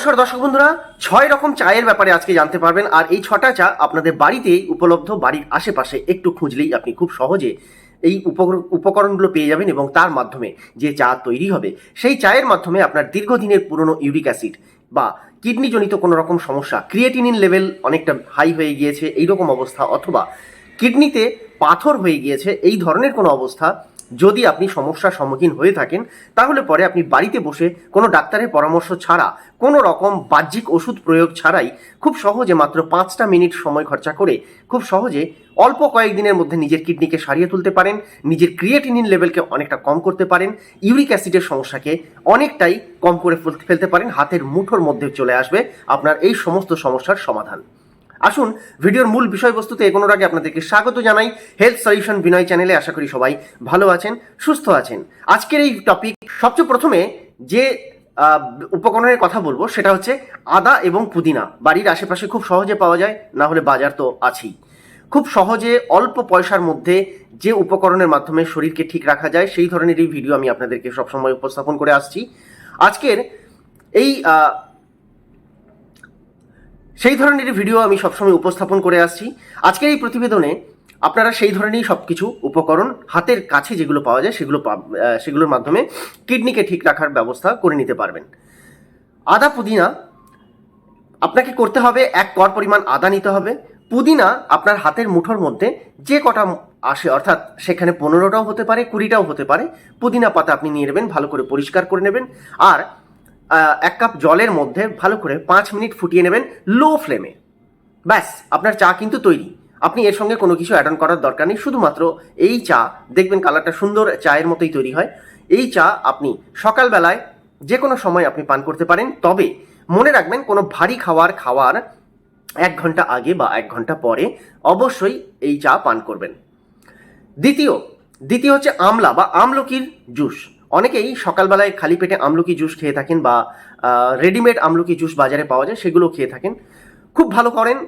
নমস্কার দর্শক বন্ধুরা, ছয় রকম চায়ের ব্যাপারে আজকে জানতে পারবেন, আর এই ছটা চা আপনাদের বাড়িতেই উপলব্ধ, বাড়ির আশেপাশে একটু খুঁজলেই আপনি খুব সহজে এই উপকর- উপকরণগুলো পেয়ে যাবেন এবং তার মাধ্যমে যে চা তৈরি হবে, সেই চায়ের মাধ্যমে আপনার দীর্ঘদিনের পুরনো ইউরিক অ্যাসিড বা কিডনিজনিত কোনো রকম সমস্যা, ক্রিয়েটিনিন লেভেল অনেকটা হাই হয়ে গিয়েছে এই রকম অবস্থা অথবা কিডনিতে পাথর হয়ে গিয়েছে, এই ধরনের কোনো অবস্থা যদি আপনি সমস্যার সম্মুখীন হয়ে থাকেন, তাহলে পরে আপনি বাড়িতে বসে কোনো ডাক্তারের পরামর্শ ছাড়া, কোনো রকম বাহ্যিক ওষুধ প্রয়োগ ছাড়াই খুব সহজে মাত্র পাঁচটা মিনিট সময় খরচা করে খুব সহজে অল্প কয়েকদিনের মধ্যে নিজের কিডনিকে সারিয়ে তুলতে পারেন, নিজের ক্রিয়েটিনিন লেভেলকে অনেকটা কম করতে পারেন, ইউরিক অ্যাসিডের সমস্যাকে অনেকটাই কম করে ফেলতে পারেন, হাতের মুঠোর মধ্যে চলে আসবে আপনার এই সমস্ত সমস্যার সমাধান। আসুন, ভিডিওর মূল বিষয়বস্তুতে এগোনোর আগে আপনাদেরকে স্বাগত জানাই হেলথ সলিউশন বিনয় চ্যানেলে আশা করি সবাই ভালো আছেন, সুস্থ আছেন। আজকের এই টপিক সবচেয়ে প্রথমে যে উপকরণের কথা বলব, সেটা হচ্ছে আদা এবং পুদিনা। বাড়ির আশেপাশে খুব সহজে পাওয়া যায়, না হলে বাজার তো আছেই। খুব সহজে অল্প পয়সার মধ্যে যে উপকরণের মাধ্যমে শরীরকে ঠিক রাখা যায়, সেই ধরনের এই ভিডিও আমি আপনাদেরকে সবসময় উপস্থাপন করে আসছি। আজকের এই সেই ধরনের ভিডিও আমি সবসময় উপস্থাপন করে আসছি। আজকের এই প্রতিবেদনে আপনারা সেই ধরনেরই সব কিছু উপকরণ হাতের কাছে যেগুলো পাওয়া যায় সেগুলো সেগুলোর মাধ্যমে কিডনিকে ঠিক রাখার ব্যবস্থা করে নিতে পারবেন। আদা পুদিনা আপনাকে করতে হবে, এক কর পরিমাণ আদা নিতে হবে। পুদিনা আপনার হাতের মুঠোর মধ্যে যে কটা আসে, অর্থাৎ সেখানে পনেরোটাও হতে পারে, কুড়িটাও হতে পারে। পুদিনা পাতা আপনি নিয়ে নেবেন, ভালো করে পরিষ্কার করে নেবেন। আর এক কাপ জলের মধ্যে ভালো করে পাঁচ মিনিট ফুটিয়ে নেবেন লো ফ্লেমে। ব্যাস, আপনার চা কিন্তু তৈরি। আপনি এর সঙ্গে কোনো কিছু অ্যাড করার দরকার নেই, শুধুমাত্র এই চা, দেখবেন কালারটা সুন্দর চায়ের মতোই তৈরি হয়। এই চা আপনি সকালবেলায় যে কোনো সময় আপনি পান করতে পারেন, তবে মনে রাখবেন কোনো ভারী খাওয়ার খাওয়ার এক ঘণ্টা আগে বা এক ঘণ্টা পরে অবশ্যই এই চা পান করবেন। দ্বিতীয় দ্বিতীয় হচ্ছে আমলা বা আমলকির জুস। অনেকেই সকালবেলায় খালি পেটে আমলকি জুস খেয়ে থাকেন বা রেডিমেড আমলকি জুস বাজারে পাওয়া যায়, সেগুলো খেয়ে থাকেন। খুব ভালো করেন।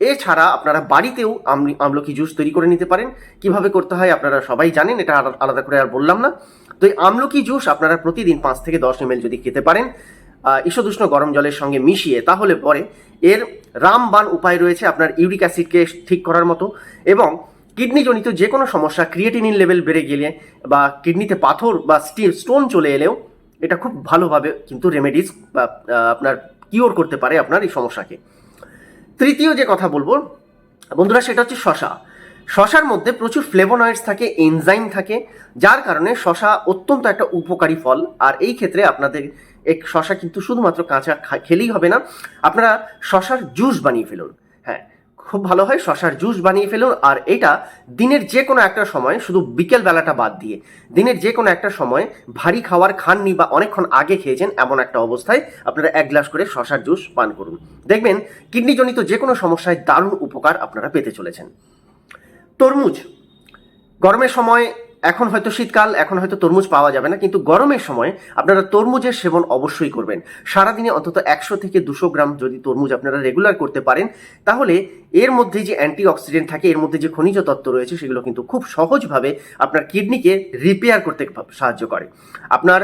এছাড়া আপনারা বাড়িতেও আমলি- আমলকি জুস তৈরি করে নিতে পারেন। কীভাবে করতে হয় আপনারা সবাই জানেন, এটা আলাদা করে আর বললাম না। তো এই আমলকি জুস আপনারা প্রতিদিন পাঁচ থেকে দশ এম যদি খেতে পারেন ঈষদুষ্ণ গরম জলের সঙ্গে মিশিয়ে, তাহলে পরে এর রামবান উপায় রয়েছে আপনার ইউরিক অ্যাসিডকে ঠিক করার মতো এবং কিডনিজনিত যে কোনো সমস্যা ক্রিয়েটিনিন লেভেল বেড়ে গেলে বা কিডনিতে পাথর বা স্টিল স্টোন চলে এলেও এটা খুব ভালোভাবে কিন্তু রেমেডিস বা আপনার কিওর করতে পারে আপনার এই সমস্যাকে। তৃতীয় যে কথা বলব, বন্ধুরা সেটা হচ্ছে শশা। শশার মধ্যে প্রচুর ফ্লেভোনয়েডস থাকে এনজাইম থাকে, যার কারণে শশা অত্যন্ত একটা উপকারী ফল। আর এই ক্ষেত্রে আপনাদের এক শশা কিন্তু শুধুমাত্র কাঁচা খেলেই হবে না, আপনারা শশার জুস বানিয়ে ফেলুন। খুব ভালো হয়, শশার জুস বানিয়ে ফেলুন। আর এটা দিনের যে কোনো একটা সময়, শুধু বিকেল বেলাটা বাদ দিয়ে, দিনের যে কোনো একটা সময় ভারী খাওয়ার খাননি বা অনেকক্ষণ আগে খেয়েছেন এমন একটা অবস্থায় আপনারা এক গ্লাস করে শশার জুস পান করুন। দেখবেন কিডনিজনিত যে কোনো সমস্যায় দারুণ উপকার আপনারা পেতে চলেছেন। তরমুজ, গরমের সময় এখন হয়তো শীতকাল, এখন হয়তো তরমুজ পাওয়া যাবে না, কিন্তু গরমের সময় আপনারা তরমুজের সেবন অবশ্যই করবেন। সারাদিনে অন্তত একশো থেকে দুশো গ্রাম যদি তরমুজ আপনারা রেগুলার করতে পারেন, তাহলে এর মধ্যে যে অ্যান্টি অক্সিডেন্ট থাকে, এর মধ্যে যে খনিজ তত্ত্ব রয়েছে, সেগুলো কিন্তু খুব সহজভাবে আপনার কিডনিকে রিপেয়ার করতে সাহায্য করে। আপনার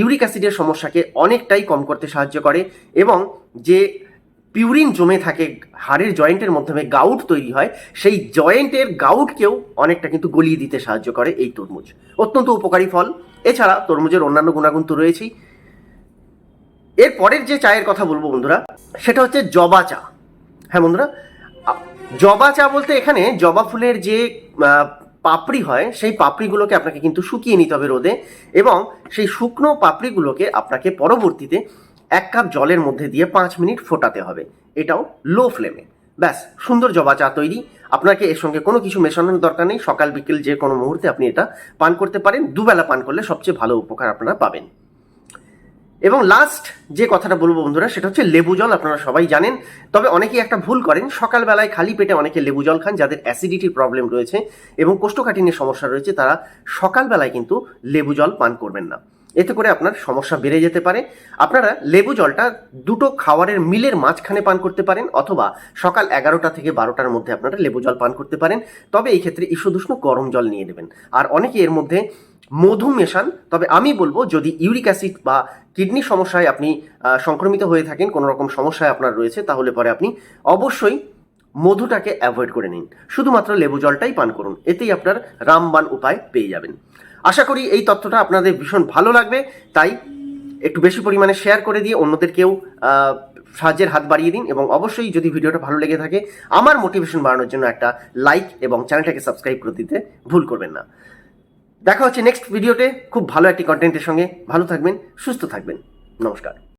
ইউরিক অ্যাসিডের সমস্যাকে অনেকটাই কম করতে সাহায্য করে এবং যে পিউরিন জমে থাকে, হাড়ের জয়েন্টের মাধ্যমে গাউট তৈরি হয়, সেই জয়েন্টের গাউটকেও অনেকটা কিন্তু গলিয়ে দিতে সাহায্য করে এই তরমুজ। অত্যন্ত উপকারী ফল। এছাড়া তরমুজের অন্যান্য গুণাগুণ তো রয়েছেই। এর পরের যে চায়ের কথা বলব বন্ধুরা, সেটা হচ্ছে জবা চা। হ্যাঁ বন্ধুরা জবা চা বলতে এখানে জবা ফুলের যে পাপড়ি হয়, সেই পাপড়িগুলোকে আপনাকে কিন্তু শুকিয়ে নিতে হবে রোদে এবং সেই শুকনো পাপড়িগুলোকে আপনাকে পরবর্তীতে এক কাপ জলের মধ্যে দিয়ে পাঁচ মিনিট ফোটাতে হবে। এটাও লো ফ্লেমে ব্যাস, সুন্দর জবা চা তৈরি। আপনাকে এর সঙ্গে কোনো কিছু মেশানোর দরকার নেই। সকাল, বিকেল যে কোনো মুহূর্তে আপনি এটা পান করতে পারেন। দুবেলা পান করলে সবচেয়ে ভালো উপকার আপনারা পাবেন। এবং লাস্ট যে কথাটা বলব বন্ধুরা, সেটা হচ্ছে লেবু জল। আপনারা সবাই জানেন। তবে অনেকেই একটা ভুল করেন। সকালবেলায় খালি পেটে অনেকে লেবু জল খান, যাদের অ্যাসিডিটির প্রবলেম রয়েছে এবং কোষ্ঠকাঠিন্যের সমস্যা রয়েছে, তারা সকালবেলায় কিন্তু লেবু জল পান করবেন না। এতে করে আপনার সমস্যা বেড়ে যেতে পারে। আপনারা লেবু জলটা দুটো খাওয়ারের মিলের মাঝখানে পান করতে পারেন অথবা সকাল এগারোটা থেকে বারোটার মধ্যে আপনারা লেবু জল পান করতে পারেন। তবে এই ক্ষেত্রে ঈষদুষ্ণ গরম জল নিয়ে নেবেন। আর অনেকে এর মধ্যে মধু মেশান। তবে আমি বলব, যদি ইউরিক অ্যাসিড বা কিডনি সমস্যায় আপনি সংক্রমিত হয়ে থাকেন কোনো রকম সমস্যায় আপনার রয়েছে, তাহলে পরে আপনি অবশ্যই মধুটাকে অ্যাভয়েড করে নিন। শুধুমাত্র লেবু জলটাই পান করুন। এতেই আপনার রামবান উপায় পেয়ে যাবেন। আশা করি এই তথ্যটা আপনাদের ভীষণ ভালো লাগবে। তাই একটু বেশি পরিমাণে শেয়ার করে দিয়ে অন্যদেরকেও সাহায্যের হাত বাড়িয়ে দিন এবং অবশ্যই যদি ভিডিওটা ভালো লেগে থাকে, আমার মোটিভেশন বাড়ানোর জন্য একটা লাইক এবং চ্যানেলটাকে সাবস্ক্রাইব করে দিতে ভুল করবেন না। দেখা হচ্ছে নেক্সট ভিডিওতে খুব ভালো একটি কন্টেন্টের সঙ্গে। ভালো থাকবেন, সুস্থ থাকবেন। নমস্কার।